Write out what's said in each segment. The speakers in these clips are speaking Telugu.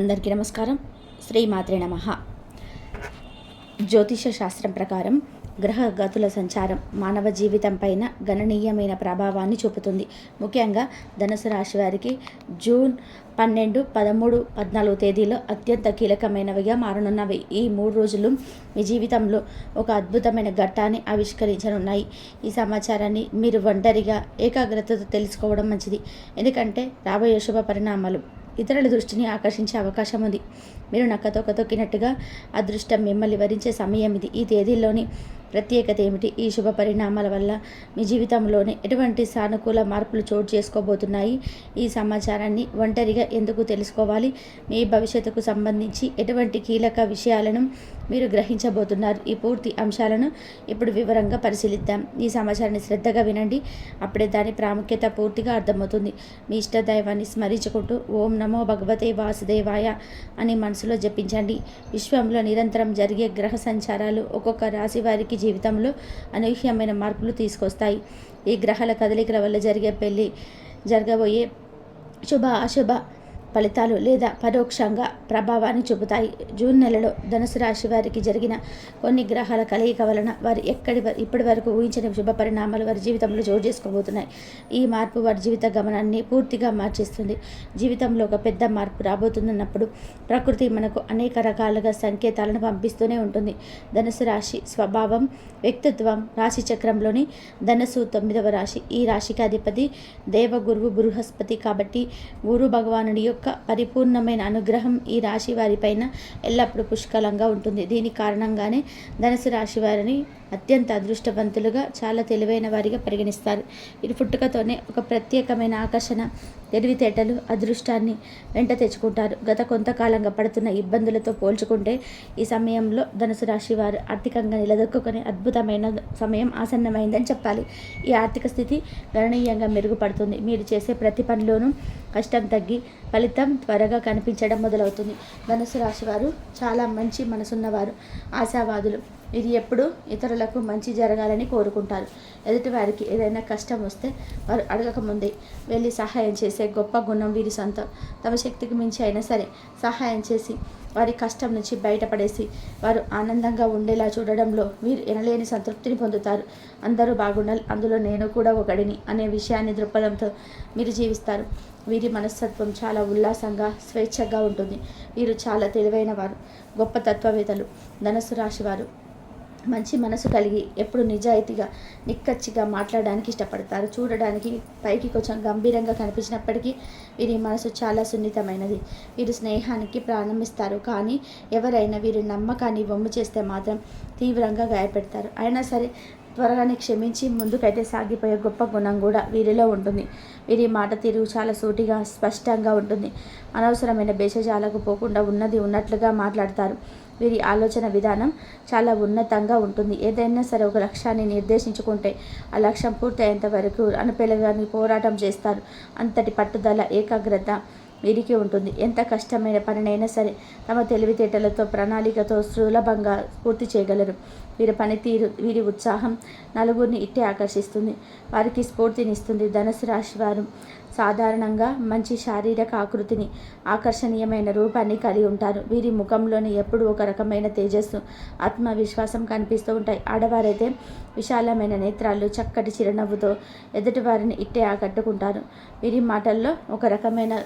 అందరికీ నమస్కారం. శ్రీమాత్రే నమ. జ్యోతిష శాస్త్రం ప్రకారం గ్రహ గతుల సంచారం మానవ జీవితం పైన గణనీయమైన ప్రభావాన్ని చూపుతుంది. ముఖ్యంగా ధనుసు రాశి వారికి జూన్ పన్నెండు పదమూడు పద్నాలుగు తేదీలో అత్యంత కీలకమైనవిగా మారనున్నవి. ఈ మూడు రోజులు మీ జీవితంలో ఒక అద్భుతమైన ఘట్టాన్ని ఆవిష్కరించనున్నాయి. ఈ సమాచారాన్ని మీరు ఒంటరిగా ఏకాగ్రతతో తెలుసుకోవడం మంచిది. ఎందుకంటే రాబోయే శుభ పరిణామాలు ఇతరుల దృష్టిని ఆకర్షించే అవకాశం ఉంది. మీరు నక్కతోక తొక్కినట్టుగా అదృష్టం మిమ్మల్ని వరించే సమయం ఇది. ఈ తేదీల్లోని ప్రత్యేకత ఏమిటి? ఈ శుభ పరిణామాల వల్ల మీ జీవితంలోనే ఎటువంటి సానుకూల మార్పులు చోటు చేసుకోబోతున్నాయి? ఈ సమాచారాన్ని ఒంటరిగా ఎందుకు తెలుసుకోవాలి? మీ భవిష్యత్తుకు సంబంధించి ఎటువంటి కీలక విషయాలను మీరు గ్రహించబోతున్నారు? ఈ పూర్తి అంశాలను ఇప్పుడు వివరంగా పరిశీలిద్దాం. ఈ సమాచారాన్ని శ్రద్ధగా వినండి. అప్పుడే దాని ప్రాముఖ్యత పూర్తిగా అర్థమవుతుంది. మీ ఇష్టదైవాన్ని స్మరించుకుంటూ ఓం నమో భగవతే వాసుదేవాయ అని మనసులో జపించండి. విశ్వంలో నిరంతరం జరిగే గ్రహ సంచారాలు ఒక్కొక్క రాశి వారికి జీవితంలో అనూహ్యమైన మార్పులు తీసుకొస్తాయి. ఈ గ్రహాల కదలికల వల్ల జరిగే పెళ్ళి జరగబోయే శుభ అశుభ ఫలితాలు లేదా పరోక్షంగా ప్రభావాన్ని చూపుతాయి. జూన్ నెలలో ధనుసు రాశి వారికి జరిగిన కొన్ని గ్రహాల కలయిక వలన వారు ఎక్కడి ఇప్పటి వరకు ఊహించిన శుభ పరిణామాలు వారి జీవితంలో చోటు చేసుకోబోతున్నాయి. ఈ మార్పు వారి జీవిత గమనాన్ని పూర్తిగా మార్చేస్తుంది. జీవితంలో ఒక పెద్ద మార్పు రాబోతున్నప్పుడు ప్రకృతి మనకు అనేక రకాలుగా సంకేతాలను పంపిస్తూనే ఉంటుంది. ధనుసు రాశి స్వభావం వ్యక్తిత్వం రాశి చక్రంలోని ధనుసు తొమ్మిదవ రాశి. ఈ రాశికి అధిపతి దేవగురువు బృహస్పతి కాబట్టి గురు భగవానుడి యొక్క పరిపూర్ణమైన అనుగ్రహం ఈ రాశి వారిపైన ఎల్లప్పుడూ పుష్కలంగా ఉంటుంది. దీని కారణంగానే ధనుసు రాశి వారిని అత్యంత అదృష్టవంతులుగా చాలా తెలివైన వారిగా పరిగణిస్తారు. ఇది పుట్టుకతోనే ఒక ప్రత్యేకమైన ఆకర్షణ తెలివితేటలు అదృష్టాన్ని వెంట తెచ్చుకుంటారు. గత కొంతకాలంగా పడుతున్న ఇబ్బందులతో పోల్చుకుంటే ఈ సమయంలో ధనుసు రాశి వారు ఆర్థికంగా నిలదొక్కునే అద్భుతమైన సమయం ఆసన్నమైందని చెప్పాలి. ఈ ఆర్థిక స్థితి గణనీయంగా మెరుగుపడుతుంది. మీరు చేసే ప్రతి పనిలోనూ కష్టం తగ్గి ఫలితం త్వరగా కనిపించడం మొదలవుతుంది. ధనుసు రాశి వారు చాలా మంచి మనసున్నవారు ఆశావాదులు. ఇది ఎప్పుడు ఇతరులకు మంచి జరగాలని కోరుకుంటారు. ఎదుటివారికి ఏదైనా కష్టం వస్తే వారు అడగకముందే వెళ్ళి సహాయం చేసే గొప్ప గుణం వీరి సొంతం. తమ శక్తికి మించి అయినా సరే సహాయం చేసి వారి కష్టం నుంచి బయటపడేసి వారు ఆనందంగా ఉండేలా చూడడంలో వీరు ఎనలేని సంతృప్తిని పొందుతారు. అందరూ బాగుండాలి అందులో నేను కూడా ఒకడిని అనే విషయాన్ని దృక్పథంతో మీరు జీవిస్తారు. వీరి మనస్తత్వం చాలా ఉల్లాసంగా స్వేచ్ఛగా ఉంటుంది. వీరు చాలా తెలివైన వారు గొప్ప తత్వవేత్తలు ధనస్సు రాశి వారు మంచి మనసు కలిగి ఎప్పుడు నిజాయితీగా నిక్కచ్చిగా మాట్లాడడానికి ఇష్టపడతారు. చూడడానికి పైకి కొంచెం గంభీరంగా కనిపించినప్పటికీ వీరి మనసు చాలా సున్నితమైనది. వీరు స్నేహానికి ప్రారంభిస్తారు కానీ ఎవరైనా వీరి నమ్మకాన్ని వమ్ము చేస్తే మాత్రం తీవ్రంగా గాయపెడతారు. అయినా సరే త్వరగానే క్షమించి ముందుకైతే సాగిపోయే గొప్ప గుణం కూడా వీరిలో ఉంటుంది. వీరి మాట తీరు చాలా సూటిగా స్పష్టంగా ఉంటుంది. అనవసరమైన భేషజాలకు పోకుండా ఉన్నది ఉన్నట్లుగా మాట్లాడతారు. వీరి ఆలోచన విధానం చాలా ఉన్నతంగా ఉంటుంది. ఏదైనా సరే ఒక లక్ష్యాన్ని నిర్దేశించుకుంటే ఆ లక్ష్యం పూర్తయ్యేంత వరకు అనుపెలగాని పోరాటం చేస్తారు. అంతటి పట్టుదల ఏకాగ్రత వీరికి ఉంటుంది. ఎంత కష్టమైన పనినైనా సరే తమ తెలివితేటలతో ప్రణాళికతో సులభంగా పూర్తి చేయగలరు. వీరి పనితీరు వీరి ఉత్సాహం నలుగురిని ఇట్టే ఆకర్షిస్తుంది. వారికి స్ఫూర్తినిస్తుంది. ధనుసు రాశి వారు సాధారణంగా మంచి శారీరక ఆకృతిని ఆకర్షణీయమైన రూపాన్ని కలిగి ఉంటారు. వీరి ముఖంలోని ఎప్పుడు ఒక రకమైన తేజస్సు ఆత్మవిశ్వాసం కనిపిస్తూ ఉంటాయి. ఆడవారైతే విశాలమైన నేత్రాలు చక్కటి చిరునవ్వుతో ఎదుటివారిని ఇట్టే ఆకట్టుకుంటారు. వీరి మాటల్లో ఒక రకమైన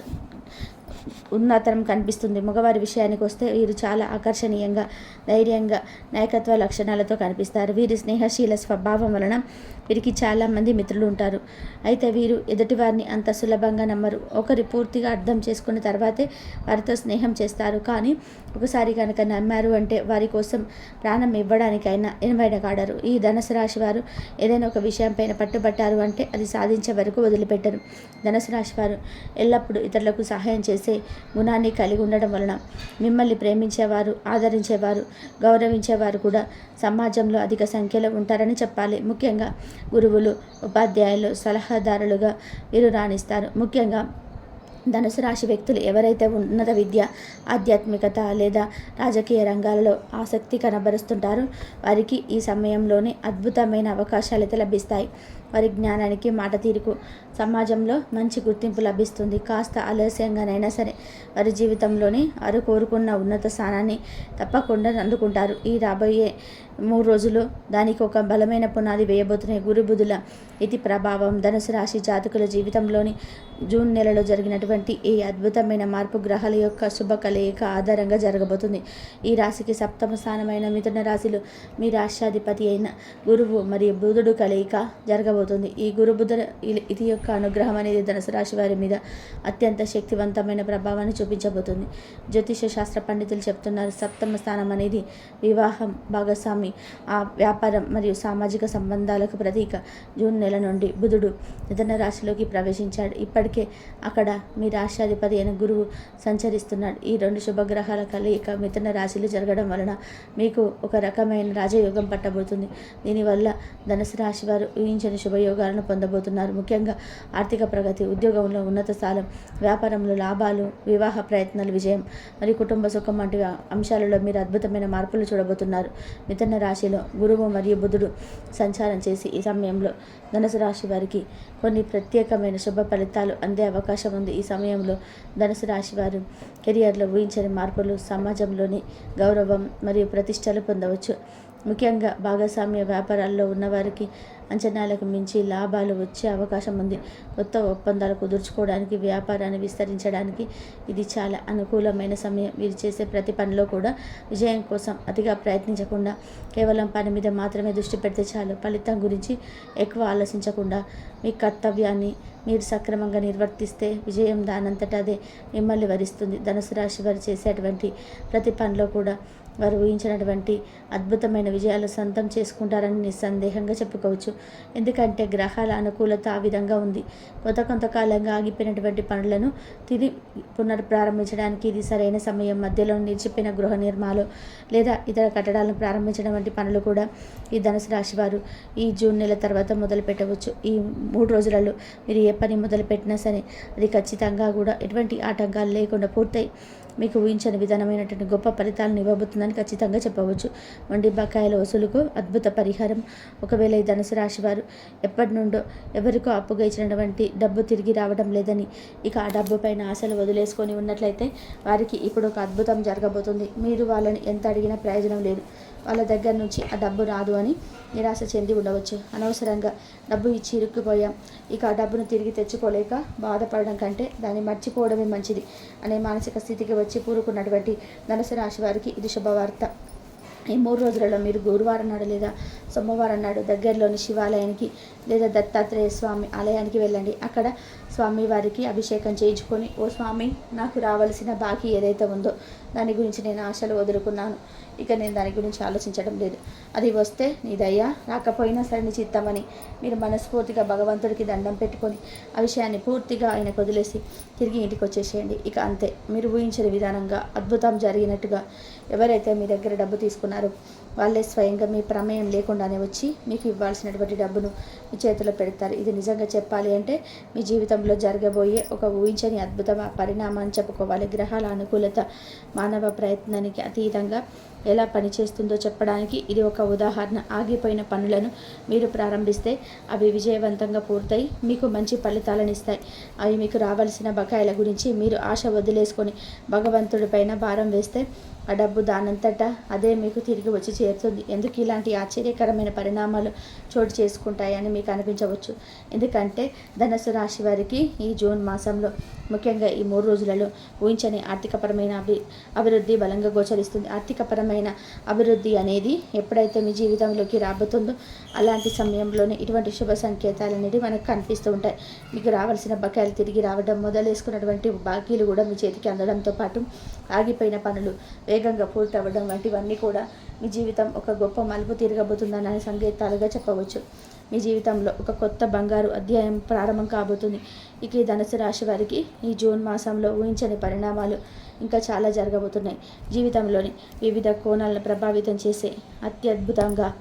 ఉన్నతనం కనిపిస్తుంది. మగవారి విషయానికి వస్తే వీరు చాలా ఆకర్షణీయంగా ధైర్యంగా నాయకత్వ లక్షణాలతో కనిపిస్తారు. వీరి స్నేహశీల స్వభావం వలన వీరికి చాలామంది మిత్రులు ఉంటారు. అయితే వీరు ఎదుటివారిని అంత సులభంగా నమ్మరు. ఒకరి పూర్తిగా అర్థం చేసుకున్న తర్వాతే వారితో స్నేహం చేస్తారు. కానీ ఒకసారి కనుక నమ్మారు అంటే వారి కోసం ప్రాణం ఇవ్వడానికైనా ఎనబడగాడరు కాడరు. ఈ ధనుసు రాశి వారు ఏదైనా ఒక విషయం పైన పట్టుబట్టారు అంటే అది సాధించే వరకు వదిలిపెట్టరు. ధనుసు రాశి వారు ఎల్లప్పుడూ ఇతరులకు సహాయం చేసే గుణాన్ని కలిగి ఉండడం వలన మిమ్మల్ని ప్రేమించేవారు ఆదరించేవారు గౌరవించేవారు కూడా సమాజంలో అధిక సంఖ్యలో ఉంటారని చెప్పాలి. ముఖ్యంగా గురువులు ఉపాధ్యాయులు సలహాదారులుగా వీరు రాణిస్తారు ముఖ్యంగా ధనుసు రాశి వ్యక్తులు ఎవరైతే ఉన్నత విద్య ఆధ్యాత్మికత లేదా రాజకీయ రంగాలలో ఆసక్తి కనబరుస్తుంటారో వారికి ఈ సమయంలోనే అద్భుతమైన అవకాశాలు అయితే లభిస్తాయి. వారి జ్ఞానానికి మాట తీరుకు సమాజంలో మంచి గుర్తింపు లభిస్తుంది. కాస్త ఆలస్యంగానైనా సరే వారి జీవితంలోని వారు కోరుకున్న ఉన్నత స్థానాన్ని తప్పకుండా అందుకుంటారు. ఈ రాబోయే మూడు రోజులు దానికి ఒక బలమైన పునాది వేయబోతున్నాయి. గురు బుధుల ఇతి ప్రభావం ధనుసు రాశి జాతకుల జీవితంలోని జూన్ నెలలో జరిగినటువంటి ఈ అద్భుతమైన మార్పు గ్రహాల యొక్క శుభ కలయిక ఆధారంగా జరగబోతుంది. ఈ రాశికి సప్తమ స్థానమైన మిథున రాశిలో మీ రాష్ట్రాధిపతి అయిన గురువు మరియు బుధుడు కలయిక జరగబోతుంది. ఈ గురుబుధ ఇది యొక్క అనుగ్రహం అనేది ధనుసు రాశి వారి మీద అత్యంత శక్తివంతమైన ప్రభావాన్ని చూపించబోతుంది. జ్యోతిష శాస్త్ర పండితులు చెప్తున్నారు సప్తమ స్థానం అనేది వివాహం భాగస్వామి ఆ వ్యాపారం మరియు సామాజిక సంబంధాలకు ప్రతీక. జూన్ నెల నుండి బుధుడు మిథున రాశిలోకి ప్రవేశించాడు. ఇప్పటికే అక్కడ మీ రాష్ట్రాధిపతి అయిన గురువు సంచరిస్తున్నాడు. ఈ రెండు శుభగ్రహాల కలయిక మిథున రాశిలో జరగడం వలన మీకు ఒక రకమైన రాజయోగం పట్టబోతుంది. దీనివల్ల ధనుసు రాశి వారు ఊహించని శుభయోగాలను పొందబోతున్నారు. ముఖ్యంగా ఆర్థిక ప్రగతి ఉద్యోగంలో ఉన్నత స్థానం వ్యాపారంలో లాభాలు వివాహ ప్రయత్నాలు విజయం మరియు కుటుంబ సుఖం వంటి అంశాలలో మీరు అద్భుతమైన మార్పులు చూడబోతున్నారు. మిథున రాశిలో గురువు మరియు బుధుడు సంచారం చేసి ఈ సమయంలో ధనుసు రాశి వారికి కొన్ని ప్రత్యేకమైన శుభ ఫలితాలు అందే అవకాశం ఉంది. ఈ సమయంలో ధనుసు రాశి వారు కెరియర్లో ఊహించని మార్పులు సమాజంలోని గౌరవం మరియు ప్రతిష్టలు పొందవచ్చు. ముఖ్యంగా భాగస్వామ్య వ్యాపారాల్లో ఉన్నవారికి అంచనాలకు మించి లాభాలు వచ్చే అవకాశం ఉంది. కొత్త ఒప్పందాలు కుదుర్చుకోవడానికి వ్యాపారాన్ని విస్తరించడానికి ఇది చాలా అనుకూలమైన సమయం. మీరు చేసే ప్రతి పనిలో కూడా విజయం కోసం అతిగా ప్రయత్నించకుండా కేవలం పని మీద మాత్రమే దృష్టి పెడితే చాలు. ఫలితం గురించి ఎక్కువ ఆలోచించకుండా మీ కర్తవ్యాన్ని మీరు సక్రమంగా నిర్వర్తిస్తే విజయం దానంతటా అదే మిమ్మల్ని వరిస్తుంది. ధనుసు రాశి వారు చేసేటువంటి ప్రతి పనిలో కూడా వారు ఊహించినటువంటి అద్భుతమైన విజయాలు సొంతం చేసుకుంటారని నిస్సందేహంగా చెప్పుకోవచ్చు. ఎందుకంటే గ్రహాల అనుకూలత ఆ విధంగా ఉంది. కొత్త కొంతకాలంగా ఆగిపోయినటువంటి పనులను తిరిగి పునఃప్రారంభించడానికి ఇది సరైన సమయం. మధ్యలో నిలిచిపోయిన గృహ నిర్మాణాలు లేదా ఇతర కట్టడాలను ప్రారంభించడం వంటి పనులు కూడా ఈ ధనుసు రాశి వారు ఈ జూన్ నెల తర్వాత మొదలు పెట్టవచ్చు ఈ మూడు రోజులలో మీరు ఏ పని మొదలుపెట్టినా సరే అది ఖచ్చితంగా కూడా ఎటువంటి ఆటంకాలు లేకుండా పూర్తయి మీకు ఊహించని విధానమైనటువంటి గొప్ప ఫలితాలను ఇవ్వబోతుందని ఖచ్చితంగా చెప్పవచ్చు. వండి బకాయిల వసూలుకు అద్భుత పరిహారం. ఒకవేళ ఈ ధనుసు రాశి వారు ఎప్పటి నుండో ఎవరికో అప్పుగా ఇచ్చినటువంటి డబ్బు తిరిగి రావడం లేదని ఇక ఆ డబ్బు పైన ఆశలు వదిలేసుకొని ఉన్నట్లయితే వారికి ఇప్పుడు ఒక అద్భుతం జరగబోతుంది. మీరు వాళ్ళని ఎంత అడిగినా ప్రయోజనం లేదు. వాళ్ళ దగ్గర నుంచి ఆ డబ్బు రాదు అని నిరాశ చెంది ఉండవచ్చు. అనవసరంగా డబ్బు ఇచ్చి ఇరుక్కుపోయాం. ఇక ఆ డబ్బును తిరిగి తెచ్చుకోలేక బాధపడడం కంటే దాన్ని మర్చిపోవడమే మంచిది అనే మానసిక స్థితికి వచ్చి కూరుకున్నటువంటి ధనుసు రాశి వారికి ఇది శుభవార్త. ఈ మూడు రోజులలో మీరు గురువారం నాడు లేదా సోమవారం నాడు దగ్గరలోని శివాలయానికి లేదా దత్తాత్రేయ స్వామి ఆలయానికి వెళ్ళండి. అక్కడ స్వామివారికి అభిషేకం చేయించుకొని ఓ స్వామి నాకు రావాల్సిన బాకీ ఏదైతే ఉందో దాని గురించి నేను ఆశలు వదులుకున్నాను. ఇక నేను దాని గురించి ఆలోచించడం లేదు. అది వస్తే నీ దయ్యా రాకపోయినా సరే నీ చిత్తమని మీరు మనస్ఫూర్తిగా భగవంతుడికి దండం పెట్టుకొని ఆ విషయాన్ని పూర్తిగా ఆయన వదిలేసి తిరిగి ఇంటికి వచ్చేసేయండి. ఇక అంతే. మీరు ఊహించిన విధానంగా అద్భుతం జరిగినట్టుగా ఎవరైతే మీ దగ్గర డబ్బు తీసుకున్నారో వాళ్ళే స్వయంగా మీ ప్రమేయం లేకుండానే వచ్చి మీకు ఇవ్వాల్సినటువంటి డబ్బును మీ చేతిలో పెడతారు. ఇది నిజంగా చెప్పాలి అంటే మీ జీవితంలో జరగబోయే ఒక ఊహించని అద్భుత పరిణామాన్ని చెప్పుకోవాలి. గ్రహాల అనుకూలత మానవ ప్రయత్నానికి అతీతంగా ఎలా పనిచేస్తుందో చెప్పడానికి ఇది ఒక ఉదాహరణ. ఆగిపోయిన పనులను మీరు ప్రారంభిస్తే అవి విజయవంతంగా పూర్తయి మీకు మంచి ఫలితాలను ఇస్తాయి. అవి మీకు రావాల్సిన బకాయిల గురించి మీరు ఆశ వదిలేసుకొని భగవంతుడిపైన భారం వేస్తే ఆ డబ్బు దానంతటా అదే మీకు తిరిగి వచ్చి చేరుతుంది. ఎందుకు ఇలాంటి ఆశ్చర్యకరమైన పరిణామాలు చోటు చేసుకుంటాయని మీకు అనిపించవచ్చు. ఎందుకంటే ధనస్సు రాశి వారికి ఈ జూన్ మాసంలో ముఖ్యంగా ఈ మూడు రోజులలో ఊహించని ఆర్థికపరమైన అభి అభివృద్ధి బలంగా గోచరిస్తుంది. ఆర్థికపరమైన అభివృద్ధి అనేది ఎప్పుడైతే మీ జీవితంలోకి రాబోతుందో అలాంటి సమయంలోనే ఇటువంటి శుభ సంకేతాలు అనేవి మనకు కనిపిస్తూ ఉంటాయి. మీకు రావాల్సిన బకాయిలు తిరిగి రావడం మొదలేసుకున్నటువంటి బాకీలు కూడా మీ చేతికి అందడంతో పాటు ఆగిపోయిన పనులు వేగంగా పూర్తవ్వడం వంటివన్నీ కూడా మీ జీవితం ఒక గొప్ప మలుపు తిరగబోతుందనే సంకేతాలుగా చెప్పవచ్చు. మీ జీవితంలో ఒక కొత్త బంగారు అధ్యాయం ప్రారంభం కాబోతుంది. ఇక ఈ ధనుసు రాశి వారికి ఈ జూన్ మాసంలో ఊహించని పరిణామాలు ఇంకా చాలా జరగబోతున్నాయి. జీవితంలోని వివిధ కోణాలను ప్రభావితం చేసే అత్యద్భుతంగా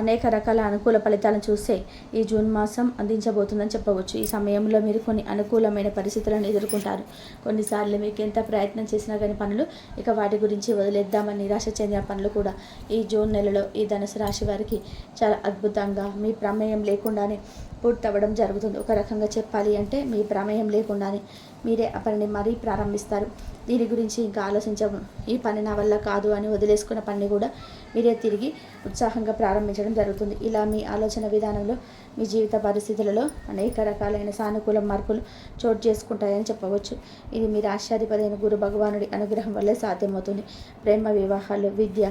అనేక రకాల అనుకూల ఫలితాలను చూస్తే ఈ జూన్ మాసం అందించబోతుందని చెప్పవచ్చు. ఈ సమయంలో మీరు కొన్ని అనుకూలమైన పరిస్థితులను ఎదుర్కొంటారు. కొన్నిసార్లు మీకు ఎంత ప్రయత్నం చేసినా కానీ పనులు ఇక వాటి గురించి వదిలేద్దామని నిరాశ చెందిన పనులు కూడా ఈ జూన్ నెలలో ఈ ధనుసు రాశి వారికి చాలా అద్భుతంగా మీ ప్రమేయం లేకుండానే పూర్తవ్వడం జరుగుతుంది. ఒక రకంగా చెప్పాలి అంటే మీ ప్రమేయం లేకుండానే మీరే అపరిని మరీ ప్రారంభిస్తారు. దీని గురించి ఇంకా ఆలోచించము ఈ పని నా వల్ల కాదు అని వదిలేసుకున్న పని కూడా మీరే తిరిగి ఉత్సాహంగా ప్రారంభించడం జరుగుతుంది. ఇలా మీ ఆలోచన విధానంలో మీ జీవిత పరిస్థితులలో అనేక రకాలైన సానుకూల మార్పులు చోటు చేసుకుంటాయని చెప్పవచ్చు. ఇది మీరు ఆశ్చర్యపదైన అయిన గురు భగవానుడి అనుగ్రహం వల్లే సాధ్యమవుతుంది. ప్రేమ వివాహాలు విద్య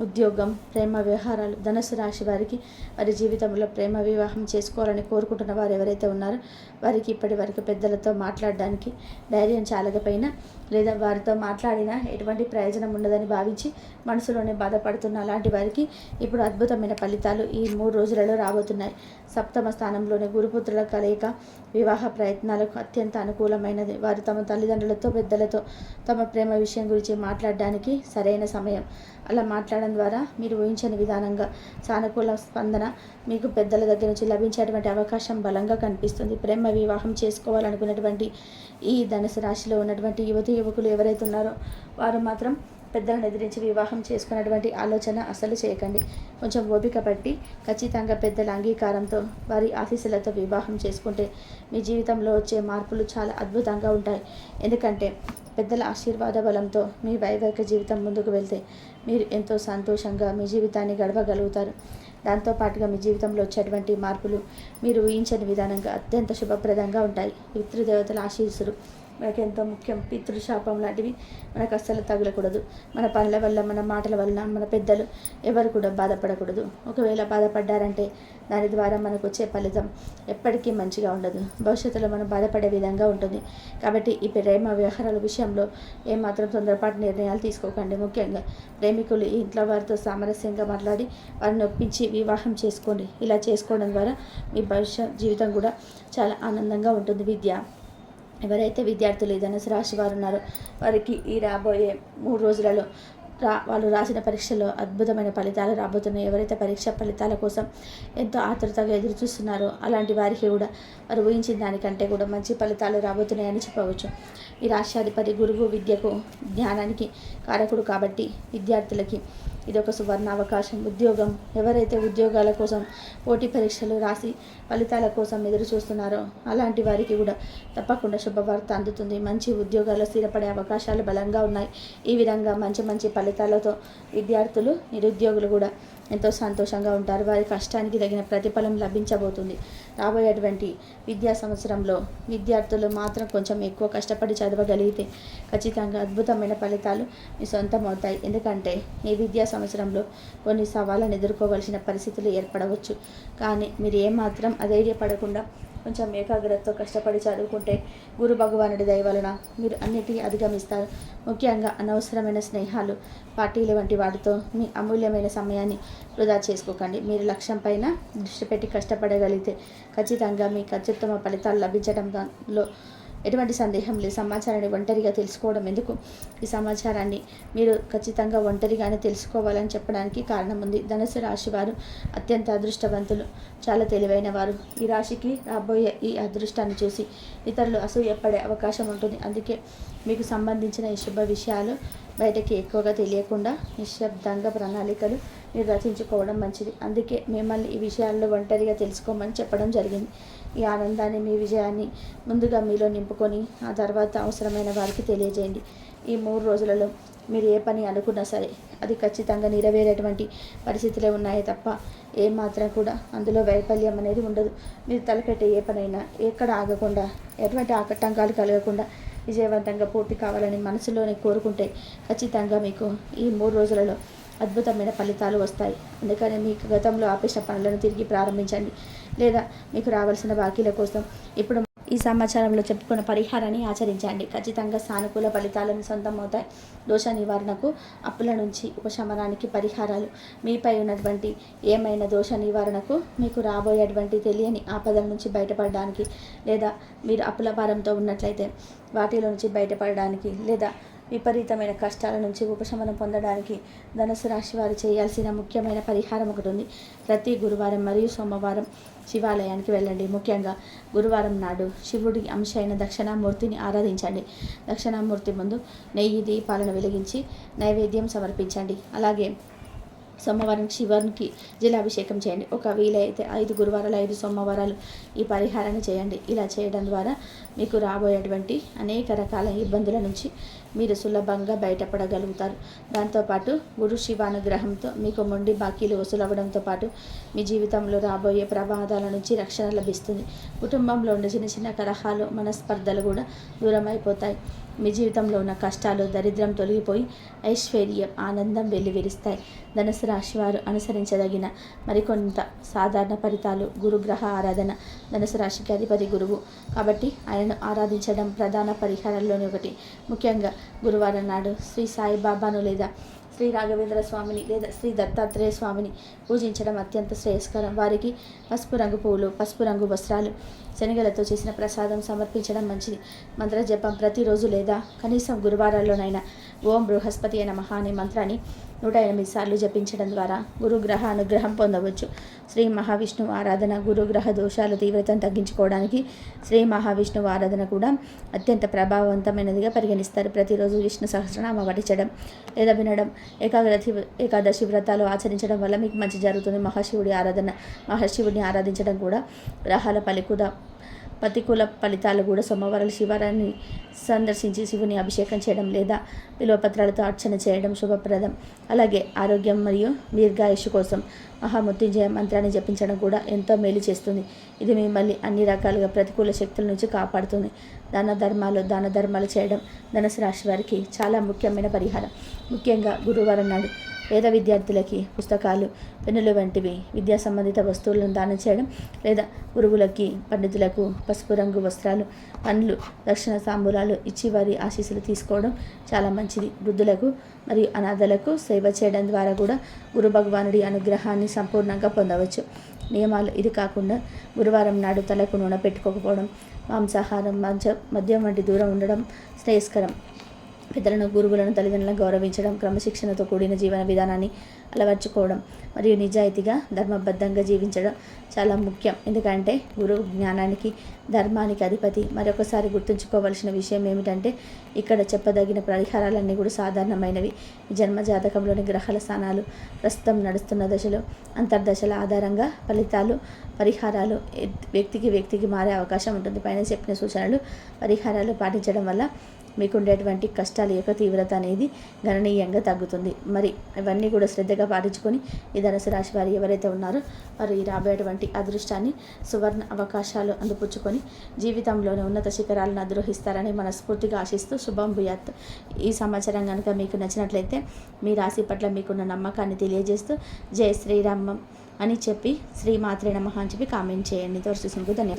ఉద్యోగం ప్రేమ వ్యవహారాలు ధనుసు రాశి వారికి వారి జీవితంలో ప్రేమ వివాహం చేసుకోవాలని కోరుకుంటున్న వారు ఎవరైతే ఉన్నారో వారికి ఇప్పటి వరకు పెద్దలతో మాట్లాడడానికి ధైర్యం చాలకపోయినా లేదా వారితో మాట్లాడినా ఎటువంటి ప్రయోజనం ఉండదని భావించి మనసులోనే బాధపడుతున్న అలాంటి వారికి ఇప్పుడు అద్భుతమైన ఫలితాలు ఈ మూడు రోజులలో రాబోతున్నాయి. సప్తమ స్థానంలోని గురుపుత్రుల కలయిక వివాహ ప్రయత్నాలకు అత్యంత అనుకూలమైనది. వారు తమ తల్లిదండ్రులతో పెద్దలతో తమ ప్రేమ విషయం గురించి మాట్లాడడానికి సరైన సమయం. అలా మాట్లాడడం ద్వారా మీరు ఊహించని విధానంగా సానుకూల స్పందన మీకు పెద్దల దగ్గర నుంచి లభించేటువంటి అవకాశం బలంగా కనిపిస్తుంది. ప్రేమ వివాహం చేసుకోవాలనుకున్నటువంటి ఈ ధనుసు రాశిలో ఉన్నటువంటి యువతి యువకులు ఎవరైతే ఉన్నారో వారు మాత్రం పెద్దలను ఎదిరించి వివాహం చేసుకున్నటువంటి ఆలోచన అసలు చేయకండి. కొంచెం ఓపిక పట్టి ఖచ్చితంగా పెద్దల అంగీకారంతో వారి ఆశీస్సులతో వివాహం చేసుకుంటే మీ జీవితంలో వచ్చే మార్పులు చాలా అద్భుతంగా ఉంటాయి. ఎందుకంటే పెద్దల ఆశీర్వాద బలంతో మీ వైవాహిక జీవితం ముందుకు వెళ్తే మీరు ఎంతో సంతోషంగా మీ జీవితాన్ని గడవగలుగుతారు దాంతోపాటుగా మీ జీవితంలో వచ్చేటువంటి మార్పులు మీరు ఊహించని విధానంగా అత్యంత శుభప్రదంగా ఉంటాయి. పితృదేవతల ఆశీస్సులు మనకు ఎంతో ముఖ్యం పితృశాపం లాంటివి మనకు అస్సలు తగలకూడదు. మన పనుల వల్ల మన మాటల వల్ల మన పెద్దలు ఎవరు కూడా బాధపడకూడదు. ఒకవేళ బాధపడ్డారంటే దాని ద్వారా మనకు వచ్చే ఫలితం ఎప్పటికీ మంచిగా ఉండదు. భవిష్యత్తులో మనం బాధపడే విధంగా ఉంటుంది. కాబట్టి ఈ ప్రేమ వ్యవహారాల విషయంలో ఏమాత్రం తొందరపాటు నిర్ణయాలు తీసుకోకండి. ముఖ్యంగా ప్రేమికులు ఈ ఇంట్లో వారితో సామరస్యంగా మాట్లాడి వారిని ఒప్పించి వివాహం చేసుకోండి. ఇలా చేసుకోవడం ద్వారా మీ భవిష్యత్ జీవితం కూడా చాలా ఆనందంగా ఉంటుంది. విద్య ఎవరైతే విద్యార్థులు ఈ ధనుసు రాశి వారు ఉన్నారో వారికి ఈ రాబోయే మూడు రోజులలో రా వాళ్ళు రాసిన పరీక్షలో అద్భుతమైన ఫలితాలు రాబోతున్నాయి. ఎవరైతే పరీక్ష ఫలితాల కోసం ఎంతో ఆతృతగా ఎదురు చూస్తున్నారో అలాంటి వారికి కూడా వారు ఊహించిన దానికంటే కూడా మంచి ఫలితాలు రాబోతున్నాయని చెప్పవచ్చు. ఈ రాష్ట్రాధిపతి గురువు విద్యకు జ్ఞానానికి కారకుడు కాబట్టి విద్యార్థులకి ఇది ఒక సువర్ణ అవకాశం ఉద్యోగం ఎవరైతే ఉద్యోగాల కోసం పోటీ పరీక్షలు రాసి ఫలితాల కోసం ఎదురు చూస్తున్నారో అలాంటి వారికి కూడా తప్పకుండా శుభవార్త అందుతుంది. మంచి ఉద్యోగాల్లో స్థిరపడే అవకాశాలు బలంగా ఉన్నాయి. ఈ విధంగా మంచి మంచి ఫలితాలతో విద్యార్థులు నిరుద్యోగులు కూడా ఎంతో సంతోషంగా ఉంటారు. వారి కష్టానికి తగిన ప్రతిఫలం లభించబోతుంది. రాబోయేటువంటి విద్యా సంవత్సరంలో విద్యార్థులు మాత్రం కొంచెం ఎక్కువ కష్టపడి చదవగలిగితే ఖచ్చితంగా అద్భుతమైన ఫలితాలు మీ సొంతం అవుతాయి. ఎందుకంటే ఈ విద్యా సంవత్సరంలో కొన్ని సవాళ్ళను ఎదుర్కోవలసిన పరిస్థితులు ఏర్పడవచ్చు. కానీ మీరు ఏమాత్రం అధైర్యపడకుండా కొంచెం ఏకాగ్రతతో కష్టపడి చదువుకుంటే గురు భగవానుడి దయ వలన మీరు అన్నిటినీ అధిగమిస్తారు. ముఖ్యంగా అనవసరమైన స్నేహాలు పార్టీలు వంటి వాటితో మీ అమూల్యమైన సమయాన్ని వృధా చేసుకోకండి. మీరు లక్ష్యం పైన దృష్టి పెట్టి కష్టపడగలిగితే ఖచ్చితంగా మీకు అత్యుత్తమ ఫలితాలు లభించడంలో దానిలో ఎటువంటి సందేహం లేదు. సమాచారాన్ని ఒంటరిగా తెలుసుకోవడం ఎందుకు? ఈ సమాచారాన్ని మీరు ఖచ్చితంగా ఒంటరిగానే తెలుసుకోవాలని చెప్పడానికి కారణం ఉంది. ధనుసు రాశి వారు అత్యంత అదృష్టవంతులు. చాలా తెలివైన వారు. ఈ రాశికి రాబోయే ఈ అదృష్టాన్ని చూసి ఇతరులు అసూయపడే అవకాశం ఉంటుంది. అందుకే మీకు సంబంధించిన ఈ శుభ విషయాలు బయటకి ఎక్కువగా తెలియకుండా నిశ్శబ్దంగా ప్రణాళికలు మీరు రచించుకోవడం మంచిది. అందుకే మిమ్మల్ని ఈ విషయాల్లో ఒంటరిగా తెలుసుకోమని చెప్పడం జరిగింది. ఈ ఆనందాన్ని మీ విజయాన్ని ముందుగా మీలో నింపుకొని ఆ తర్వాత అవసరమైన వారికి తెలియజేయండి. ఈ మూడు రోజులలో మీరు ఏ పని అనుకున్నా సరే అది ఖచ్చితంగా నెరవేరేటువంటి పరిస్థితులే ఉన్నాయి తప్ప ఏమాత్రం కూడా అందులో వైఫల్యం అనేది ఉండదు. మీరు తలపెట్టే ఏ పనైనా ఎక్కడ ఆగకుండా ఎటువంటి ఆకటంకాలు కలగకుండా విజయవంతంగా పూర్తి కావాలని మనసులోనే కోరుకుంటే ఖచ్చితంగా మీకు ఈ మూడు రోజులలో అద్భుతమైన ఫలితాలు వస్తాయి. అందుకని మీకు గతంలో ఆపేసిన పనులను తిరిగి ప్రారంభించండి. లేదా మీకు రావాల్సిన బాకీల కోసం ఇప్పుడు ఈ సమాచారంలో చెప్పుకున్న పరిహారాన్ని ఆచరించండి. ఖచ్చితంగా సానుకూల ఫలితాలను సొంతమవుతాయి. దోష నివారణకు అప్పుల నుంచి ఉపశమనానికి పరిహారాలు. మీపై ఉన్నటువంటి ఏమైనా దోష నివారణకు మీకు రాబోయేటువంటి తెలియని ఆపదల నుంచి బయటపడడానికి లేదా మీరు అప్పుల భారంతో ఉన్నట్లయితే వాటిలో నుంచి బయటపడడానికి లేదా విపరీతమైన కష్టాల నుంచి ఉపశమనం పొందడానికి ధనుసు రాశి వారు చేయాల్సిన ముఖ్యమైన పరిహారం ఒకటి ఉంది. ప్రతి గురువారం మరియు సోమవారం శివాలయానికి వెళ్ళండి. ముఖ్యంగా గురువారం నాడు శివుడి అంశ అయిన దక్షిణామూర్తిని ఆరాధించండి. దక్షిణామూర్తి ముందు నెయ్యి దీపాలను వెలిగించి నైవేద్యం సమర్పించండి. అలాగే సోమవారం శివునికి జలాభిషేకం చేయండి. ఒక వీలైతే ఐదు గురువారాలు ఐదు సోమవారాలు ఈ పరిహారాన్ని చేయండి. ఇలా చేయడం ద్వారా మీకు రాబోయేటువంటి అనేక రకాల ఇబ్బందుల నుంచి మీరు సులభంగా బయటపడగలుగుతారు. దాంతోపాటు గురు శివానుగ్రహంతో మీకు మొండి బాకీలు వసూలవ్వడంతో పాటు మీ జీవితంలో రాబోయే ప్రమాదాల నుంచి రక్షణ లభిస్తుంది. కుటుంబంలో ఉండే చిన్న చిన్న కలహాలు మనస్పర్ధలు కూడా దూరమైపోతాయి. మీ జీవితంలో ఉన్న కష్టాలు దరిద్రం తొలగిపోయి ఐశ్వర్యం ఆనందం వెల్లివిరుస్తాయి. ధనుసు రాశి వారు అనుసరించదగిన మరికొంత సాధారణ ఫలితాలు గురుగ్రహ ఆరాధన ధనుసు రాశికి అధిపతి గురువు. కాబట్టి ఆయనను ఆరాధించడం ప్రధాన పరిహారాల్లోని ఒకటి. ముఖ్యంగా గురువారం నాడు శ్రీ సాయిబాబాను లేదా శ్రీ రాఘవేంద్ర స్వామిని లేదా శ్రీ దత్తాత్రేయ స్వామిని పూజించడం అత్యంత శ్రేయస్కరం. వారికి పసుపు రంగు పువ్వులు పసుపు రంగు వస్త్రాలు శనగలతో చేసిన ప్రసాదం సమర్పించడం మంచిది. మంత్ర జపం ప్రతిరోజు లేదా కనీసం గురువారాల్లోనైనా ఓం బృహస్పతి అయిన మహా అనే మంత్రాన్ని నూట ఎనిమిది సార్లు జపించడం ద్వారా గురుగ్రహ అనుగ్రహం పొందవచ్చు. శ్రీ మహావిష్ణువు ఆరాధన గురుగ్రహ దోషాల తీవ్రతను తగ్గించుకోవడానికి శ్రీ మహావిష్ణువు ఆరాధన కూడా అత్యంత ప్రభావవంతమైనదిగా పరిగణిస్తారు. ప్రతిరోజు విష్ణు సహస్రనామ పఠించడం లేదా వినడం ఏకాగ్రతి ఏకాదశి వ్రతాలు ఆచరించడం వల్ల మీకు మంచి జరుగుతుంది. మహాశివుడి ఆరాధన మహాశివుడిని ఆరాధించడం కూడా గ్రహాల పలికుద ప్రతికూల ఫలితాలు కూడా సోమవారాలు శివారాన్ని సందర్శించి శివుని అభిషేకం చేయడం లేదా విలువపత్రాలతో అర్చన చేయడం శుభప్రదం. అలాగే ఆరోగ్యం మరియు దీర్ఘాయుషు కోసం మహామృత్యుంజయ మంత్రాన్ని జపించడం కూడా ఎంతో మేలు చేస్తుంది. ఇది మిమ్మల్ని అన్ని రకాలుగా ప్రతికూల శక్తుల నుంచి కాపాడుతుంది. దాన ధర్మాలు దాన ధర్మాలు చేయడం ధనసు రాశి వారికి చాలా ముఖ్యమైన పరిహారం. ముఖ్యంగా గురువారం నాడు పేద విద్యార్థులకి పుస్తకాలు పెన్నులు వంటివి విద్యా సంబంధిత వస్తువులను దానం చేయడం లేదా గురువులకి పండితులకు పసుపు రంగు వస్త్రాలు పండ్లు దక్షిణ సాంబూలాలు ఇచ్చి వారి ఆశీస్సులు తీసుకోవడం చాలా మంచిది. వృద్ధులకు మరియు అనాథలకు సేవ చేయడం ద్వారా కూడా గురు భగవానుడి అనుగ్రహాన్ని సంపూర్ణంగా పొందవచ్చు. నియమాలు ఇది కాకుండా గురువారం నాడు తలకు నూనె పెట్టుకోకపోవడం మాంసాహారం మంచ మద్యం వంటి దూరం ఉండడం శ్రేయస్కరం. పెద్దలను గురువులను తల్లిదండ్రులను గౌరవించడం క్రమశిక్షణతో కూడిన జీవన విధానాన్ని అలవర్చుకోవడం మరియు నిజాయితీగా ధర్మబద్ధంగా జీవించడం చాలా ముఖ్యం. ఎందుకంటే గురువు జ్ఞానానికి ధర్మానికి అధిపతి. మరొకసారి గుర్తుంచుకోవలసిన విషయం ఏమిటంటే ఇక్కడ చెప్పదగిన పరిహారాలన్నీ కూడా సాధారణమైనవి. జన్మ జాతకంలోని గ్రహాల స్థానాలు ప్రస్తుతం నడుస్తున్న దశలో అంతర్దశల ఆధారంగా ఫలితాలు పరిహారాలు వ్యక్తికి వ్యక్తికి మారే అవకాశం ఉంటుంది. పైన చెప్పిన సూచనలు పరిహారాలు పాటించడం వల్ల మీకుండేటువంటి కష్టాల యొక్క తీవ్రత అనేది గణనీయంగా తగ్గుతుంది. మరి ఇవన్నీ కూడా శ్రద్ధగా పాటించుకొని ఈ ధనుసు రాశి వారు ఎవరైతే ఉన్నారో వారు ఈ రాబోయేటువంటి అదృష్టాన్ని సువర్ణ అవకాశాలు అందిపుచ్చుకొని జీవితంలోని ఉన్నత శిఖరాలను అధిరోహిస్తారని మనస్ఫూర్తిగా ఆశిస్తూ శుభం భూయాత్. ఈ సమాచారం కనుక మీకు నచ్చినట్లయితే మీ రాశి పట్ల మీకున్న నమ్మకాన్ని తెలియజేస్తూ జై శ్రీరామం అని చెప్పి శ్రీ మాత్రే అని చెప్పి కామెంట్ చేయండి. తోర్చేసినందుకు ధన్యవాదాలు.